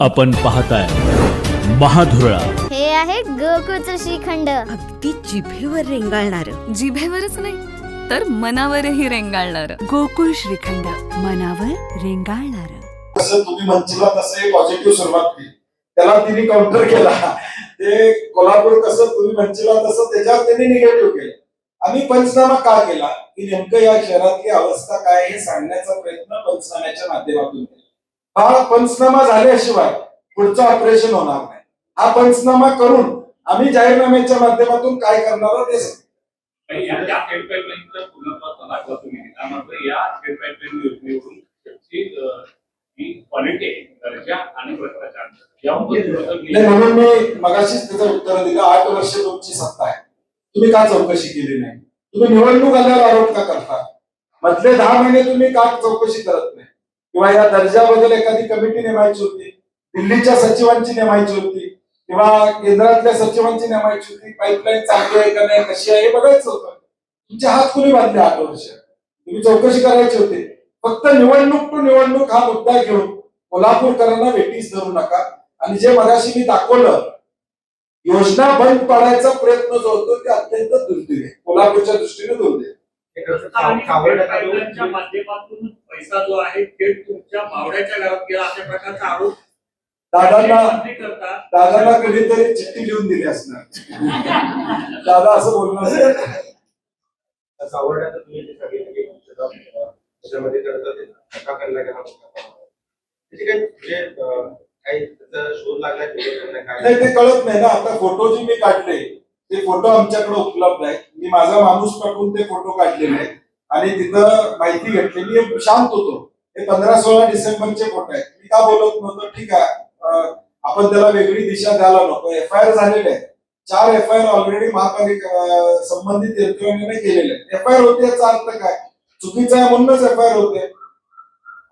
आपण पाहताय महाधुरळा. हे आहे गोकुळचं श्रीखंड. अगदी जिभेवर रेंगाळणार. जिभेवरच नाही तर मनावरही रेंगाळणार. गोकुळ श्रीखंड मनावर रेंगाळणार. कसं तुम्ही म्हणशीला तसं पॉझिटिव्ह सुरुवात केली. त्याला तिने काउंटर केला. ते कोल्हापूर कसं तुम्ही तसं त्याच्यावर त्यांनी निगेटिव्ह केलं. आम्ही पंचनामा का केला? की नेमकं या शहरातली अवस्था काय हे सांगण्याचा प्रयत्न पंचनाम्याच्या माध्यमातून केला. हा पंचनामा झाल्याशिवाय पुढचं ऑपरेशन होणार नाही. हा पंचनामा करून आम्ही जाहीरनाम्याच्या माध्यमातून काय करणार आहोत. म्हणून मी मगाशीच त्याचं उत्तर दिलं. आठ वर्ष तुमची सत्ता आहे. तुम्ही का चौकशी केली नाही? तुम्ही निवडणूक आल्यावर आरोप का करता? मधले दहा महिने तुम्ही का चौकशी करत नाही? किंवा या दर्जाबद्दल एखादी कमिटी नेमायची होती दिल्लीच्या सचिवांची नेमायची होती किंवा केंद्रातल्या सचिवांची नेमायची होती पाईपलाईन चांगली आहे का नाही कशी आहे हे बघायचं होतं. तुमचे हात कुणी बांधले आठ वर्ष? तुम्ही चौकशी करायची होती. फक्त निवडणूक टू निवडणूक हा मुद्दा घेऊन कोल्हापूरकरांना वेटीस धरू नका. आणि जे मगाशी मी दाखवलं योजना बंद पाडायचा प्रयत्न जो होतो ते अत्यंत दुर्दैव आहे. कोल्हापूरच्या दृष्टीने दुर्दैव माध्यमातून पैसा जो आहे थेट तुमच्या मावड्याच्या गेला अशा प्रकारचा आरोप दादांना करतात. कधीतरी चिठ्ठी लिहून दिली असणार. दादा असं बोलणार सावर्ड्याचं तुम्ही जे सांगितलं की त्याच्यामध्ये करता ते. धक्का खाल्ला गेला होता. त्याची काही म्हणजे अं, काही त्याचा शोध लागला की नाही, काय? नाही ते कळत नाही ना. आता फोटो जे मी काढले. ते फोटो आमच्याकडे उपलब्ध आहेत. मी माझा माणूस पाठवून ते फोटो काढलेले आहेत. आणि तिथं माहिती घेतली. मी शांत होतो. हे पंधरा सोळा डिसेंबरचे फोटो आहेत. मी का बोलत नव्हतो? ठीक आहे. आपण त्याला वेगळी दिशा द्यायला नको. एफ आय आर झालेले आहेत. चार एफ आय आर ऑलरेडी महापालिका संबंधित यंत्रणेने केलेले आहेत. एफ आय आर होते याचा अर्थ काय? चुकीचा आहे म्हणूनच एफ आय आर होते.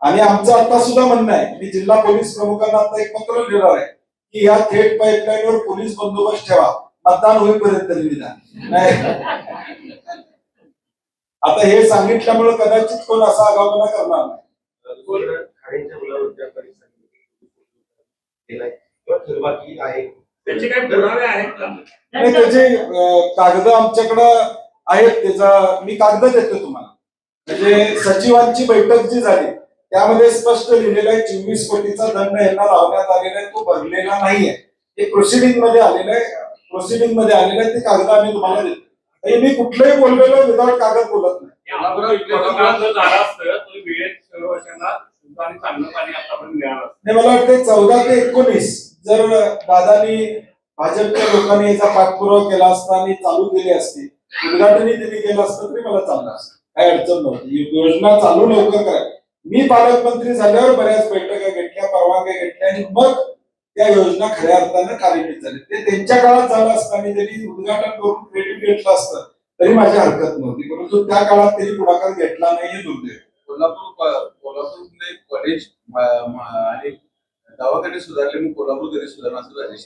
आणि आमचं आता सुद्धा म्हणणं आहे. मी जिल्हा पोलीस प्रमुखांना आता एक पत्र लिहिणार आहे की या थेट पाईपलाईनवर पोलीस बंदोबस्त ठेवा. मतदान होईपर्यंत नाही. आता हे सांगितल्यामुळे कदाचित कोण असा आगाऊपणा करणार नाही. त्याचे कागद आमच्याकडं आहेत. त्याचा मी कागद देतो तुम्हाला. म्हणजे सचिवांची बैठक जी झाली त्यामध्ये स्पष्ट लिहिलेलं आहे चोवीस कोटीचा दंड यांना लावण्यात आलेला आहे. तो भरलेला नाहीये. हे प्रोसिडिंगमध्ये आलेलं आहे. प्रोसिडिंगमध्ये आलेलं आहे ते कागद आम्ही तुम्हाला देतो. म्हणजे मी कुठलंही बोललेलो विदाउट कागद बोलत नाही. मला वाटतं चौदा ते एकोणीस जर दादानी भाजपच्या लोकांनी याचा पाठपुरावा केला असता आणि चालू केली असती उद्घाटनही त्यांनी केलं असतं तरी मला चाललं असतं. काही अडचण नव्हती. ही योजना चालू लवकर करा. मी पालकमंत्री झाल्यावर बऱ्याच बैठका घेतल्या परवानग्या घेतल्या आणि मग त्या योजना खऱ्या अर्थानं कार्यान्वित झाल्या. ते त्यांच्या काळात झालं असतं आणि त्यांनी उद्घाटन करून क्रेडिट घेतलं असतं तरी माझी हरकत नव्हती. परंतु त्या काळात त्यांनी पुढाकार घेतला नाही हे दुर्दैव कोल्हापूर कोल्हापूरमध्ये कॉलेज आणि दवाखाने सुधारले मग कोल्हापूर कधी सुधारणार असं राजेश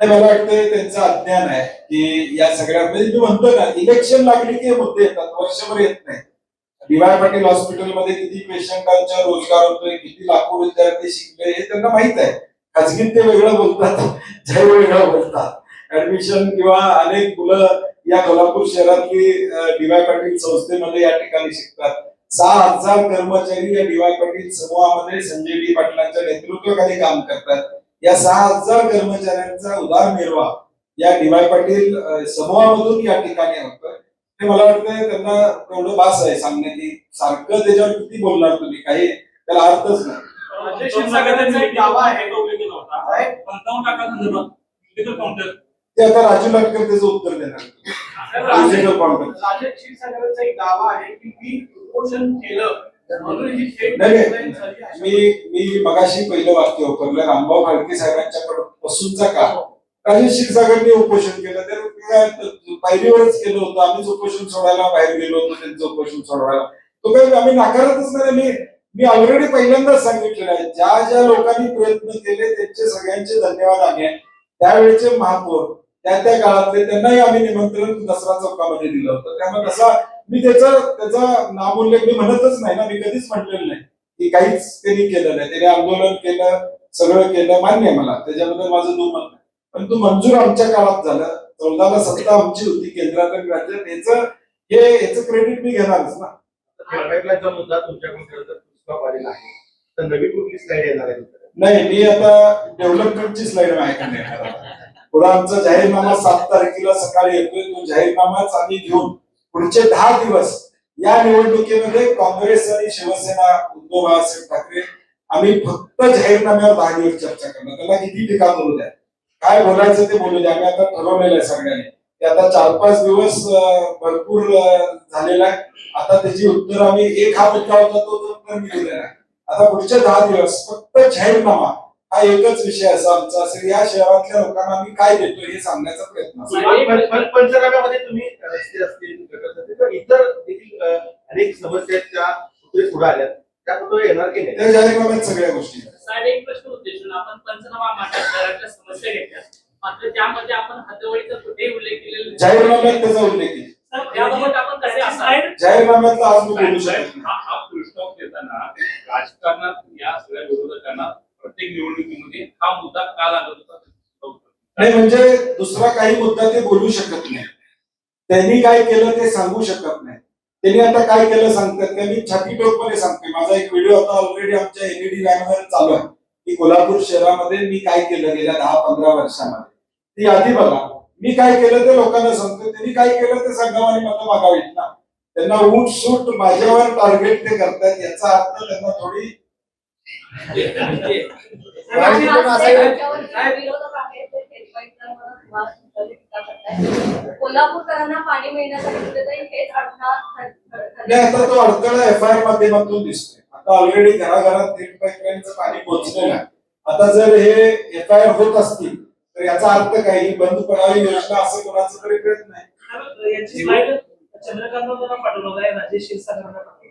नाही, मला वाटतं त्यांचं अज्ञान आहे की या सगळ्या म्हणजे मी म्हणतो ना इलेक्शन लागली की हे मुद्दे येतात वर्षभर येत नाही. डीवाय पाटील हॉस्पिटलमध्ये किती पेशंटांचा रोजगार होतोय किती लाखो विद्यार्थी शिकले हे त्यांना माहीत आहे. खाजगीत ते वेगळं बोलतात जय वेगळं बोलतात. ऍडमिशन किंवा अनेक मुलं या कोल्हापूर शहरातली डीवाय पाटील संस्थेमध्ये या ठिकाणी शिकतात. सहा हजार कर्मचारी या डीवाय पाटील समूहामध्ये संजय डी पाटलांच्या नेतृत्वाखाली काम करतात. या सहा हजार कर्मचाऱ्यांचा उदारनिर्वाह या डीवाय पाटील समूहामधून या ठिकाणी होतोय. हे मला वाटतंय त्यांना तेवढं बास आहे सांगण्याची. सारखं त्याच्यावर किती बोलणार तुम्ही काही त्याला अर्थच नाही. राजेश क्षीरसागरांचा एक दावा आहे तो आता राजू लाटकर त्याचं उत्तर देणार. एक दावा आहे की मी उपोषण केलं. ही मी मी मगाशी पहिलं वाक्य वापरलं. रामभाऊ फाळके साहेबांच्या पासूनचा का? राजेश क्षीरसागरने उपोषण केलं. तर पायरीवरच केलं होतं. आम्हीच उपोषण सोडायला बाहेर गेलो होतो. त्यांचं उपोषण सोडवायला. तो काही आम्ही नाकारतच नाही. मी ऑलरेडी पहिल्यांदाच सांगितलेलं आहे ज्या ज्या लोकांनी प्रयत्न केले त्यांचे सगळ्यांचे धन्यवाद आम्ही आहे. त्यावेळेचे महापौर त्या त्या काळातले त्यांनाही आम्ही निमंत्रण दसरा चौकामध्ये दिलं होतं. त्यामुळे तसा मी त्याचा त्याचा नामोल्लेख मी म्हणतच नाही ना मी कधीच म्हटलेलं नाही की काहीच त्यांनी केलं नाही. त्यांनी आंदोलन केलं सगळं केलं मान्य आहे मला. त्याच्याबद्दल माझं दुमत नाही. तो मंजूर आमच्या काळात झालं. चौदाला सत्ता आमची होती केंद्रात आणि राज्यात. याचं हे याचं क्रेडिट मी घेणारच ना. मुद्दा तुमच्याकडून खरं आलेला आहे. तर नवी कुठली स्लाईड येणार आहे? नाही मी आता डेव्हलपमेंटची स्लाइड माझ्याकडे येणार. पुढे आमचा जाहीरनामा सात तारखेला सकाळी येतोय तो जाहीरनामाच आम्ही घेऊन पुढचे दहा दिवस या निवडणुकीमध्ये काँग्रेस आणि शिवसेना उद्धव बाळासाहेब ठाकरे आम्ही फक्त जाहीरनाम्यावर दहा दिवस चर्चा करणार. त्याला किती टीका करू द्या? काय बोलायचं ते बोलू द्या. आम्ही आता ठरवलेलं आहे सगळ्यांनी. ते आता चार पाच दिवस भरपूर झालेला आहे. आता त्याची उत्तर आम्ही एक हा मुद्दा होता तो तो उत्तर मी दिलेला आहे. आता पुढचे दहा दिवस फक्त जाहीरनामा हा एकच विषय असा आमचा असेल. या शहरातल्या लोकांना आम्ही काय देतो हे सांगण्याचा प्रयत्न पण- पंचनाम्यामध्ये तुम्ही रस्ते असतील इतर देखील अनेक समस्या आहेत त्या पुढे आल्या त्या कुठे येणार की नाही? त्या जाहीरनाम्यात सगळ्या गोष्टी आहेत. साहेब एक प्रश्न उद्देशून आपण पंचनामा शहराच्या समस्या घेतल्या. मात्र त्यामध्ये आपण हातवळीचा कुठेही उल्लेख केलेला. जाहीरनाम्यात त्याचा उल्लेख आहे. सर, त्याबाबत आपण कसे असाल जाहीरनाम्यातला आज मी बोलू शकत हा हा फुलस्टॉप देताना राजकारणात या सगळ्या विरोधकांना प्रत्येक निवडणुकीमध्ये हा मुद्दा का लागत होता? नाही म्हणजे दुसरा काही मुद्दा ते बोलू शकत नाही. त्यांनी काय केलं ते सांगू शकत नाही. त्यांनी आता काय केलं सांगतात? त्यांनी छाती टोकपणे सांगते. माझा एक व्हिडिओ आता ऑलरेडी आमच्या एलईडी वर चालू आहे. की कोल्हापूर शहरामध्ये मी काय केलं गेल्या दहा पंधरा वर्षामध्ये? ती आधी बघा. मी काय केलं ते लोकांना सांगतो त्यांनी काय केलं ते सांगावं आणि मतं मागावीत ना त्यांना ऊट सूट माझ्यावर टार्गेट ते करतायत. याचा अर्थ त्यांना थोडी कोल्हापूरकरांना पाणी मिळण्यासाठी कुठेतरी हेच अडथळा आता तो अडथळा एफ आय माध्यमातून दिसतोय. आता ऑलरेडी घराघरात थेट पाईपलाईनचं पाणी पोहोचलेलं आहे. आता जर हे एफ आय होत असतील तर याचा अर्थ काय? ही बंद पडावी योजना असं कोणाचा तरी याची स्लाइड चंद्रकांतला पाठवलं आहे राजेश क्षीरसागरांना पाठवलं आहे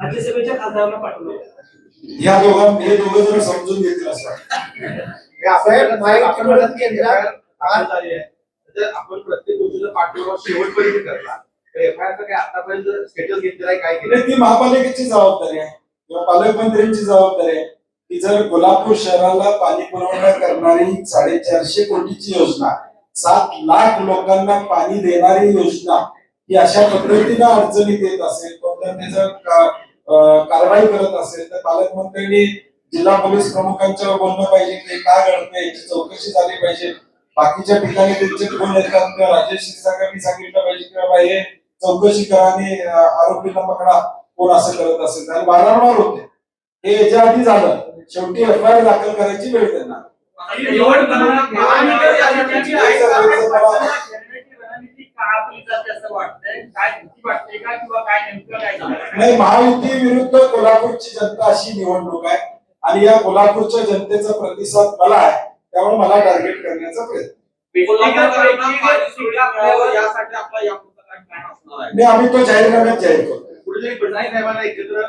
राज्यसभेच्या खासदारांना पाठवलं ह्या दोघां हे समजून घेतील असं. हे आपण प्रत्येक गोष्टीचा पाठपुरावा शेवटपर्यंत करणार. एफ आय काय आतापर्यंत स्टेटस घेतलेला आहे काय केलं ती महापालिकेची जबाबदारी आहे. किंवा पालकमंत्र्यांची जबाबदारी आहे. की जर कोल्हापूर शहराला पाणी पुरवठा करणारी साडेचारशे कोटीची योजना सात लाख लोकांना पाणी देणारी योजना ही अशा पद्धतीनं अडचणीत येत असेल कोणत्या जर कारवाई करत असेल तर पालकमंत्र्यांनी जिल्हा पोलीस प्रमुखांच्यावर बोलणं पाहिजे की का घडतंय याची चौकशी झाली पाहिजे. बाकीच्या ठिकाणी त्यांचे फोन येतात किंवा राजेश क्षीरसागरांनी सांगितलं पाहिजे की बाबा हे चौकशी करा आणि आरोपीला पकडा कोण असं करत असेल. आणि वारंवार होते. हे याच्या आधी झालं. शेवटी एफ आय आर दाखल करायची वेळ त्यांना? नाही महायुती विरुद्ध कोल्हापूरची जनता अशी निवडणूक आहे आणि या कोल्हापूरच्या जनतेचा प्रतिसाद मला आहे त्यामुळे मला टार्गेट करण्याचा प्रयत्न. नाही आम्ही तो जाहीरनाम्यात जाहीर करतो साहेबांना एकत्र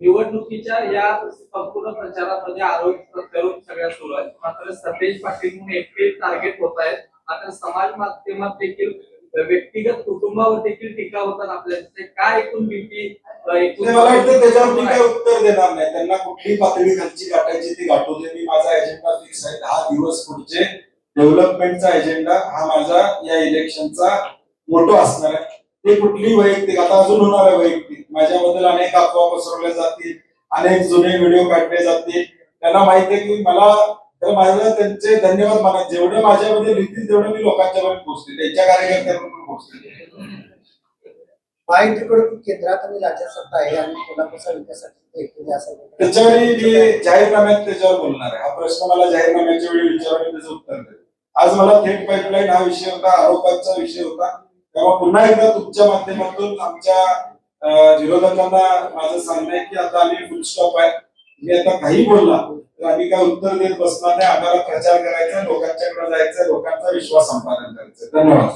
निवडणुकीच्या या संपूर्ण प्रचारामध्ये आरोप करून सगळ्या सुरू आहेत. मात्र सतेज पाटील म्हणून एकटे टार्गेट होत आहेत. मात्र समाज माध्यमात देखील व्यक्तिगत कुटुंबावर देखील टीका होतात आपल्या. काय एकूण भीती मला वाटतं त्याच्यावर मी काही उत्तर देणार नाही. त्यांना कुठली पातळी खालची गाठायची ती गाठू दे मी माझा एजेंडा फिक्स आहे. दहा दिवस पुढचे डेव्हलपमेंटचा एजेंडा हा माझा या इलेक्शनचा मोठो असणार आहे. ते कुठली वैयक्तिक आता अजून होणार आहे वैयक्तिक. माझ्याबद्दल अनेक अफवा पसरवल्या जातील अनेक जुने व्हिडिओ काढले जातील. त्यांना माहिती आहे की मला तर माझं त्यांचे धन्यवाद माना जेवढे माझ्यामध्ये लिहितील तेवढे मी लोकांच्यापर्यंत पोहोचते त्यांच्या कार्यकर्त्यांपर्यंत पोहोचते महायुतीकडून केंद्रात आणि राज्यात सत्ता आहे आणि कोल्हापूरचा विकासासाठी एकटे असं त्याच्यावर मी जाहीरनाम्यात त्याच्यावर बोलणार आहे. हा प्रश्न मला जाहीरनाम्याच्या वेळी विचारा मी त्याचं उत्तर देईल. आज मला थेट पाईपलाईन हा विषय होता आरोपांचा विषय होता. तेव्हा पुन्हा एकदा तुमच्या माध्यमातून आमच्या विरोधकांना माझं सांगणं आहे की आता आम्ही फुल स्टॉप आहे. मी आता काही बोलला तर आम्ही काय उत्तर देत बसणार नाही. आम्हाला प्रचार करायचा लोकांच्याकडे जायचं लोकांचा विश्वास संपादन करायचा धन्यवाद.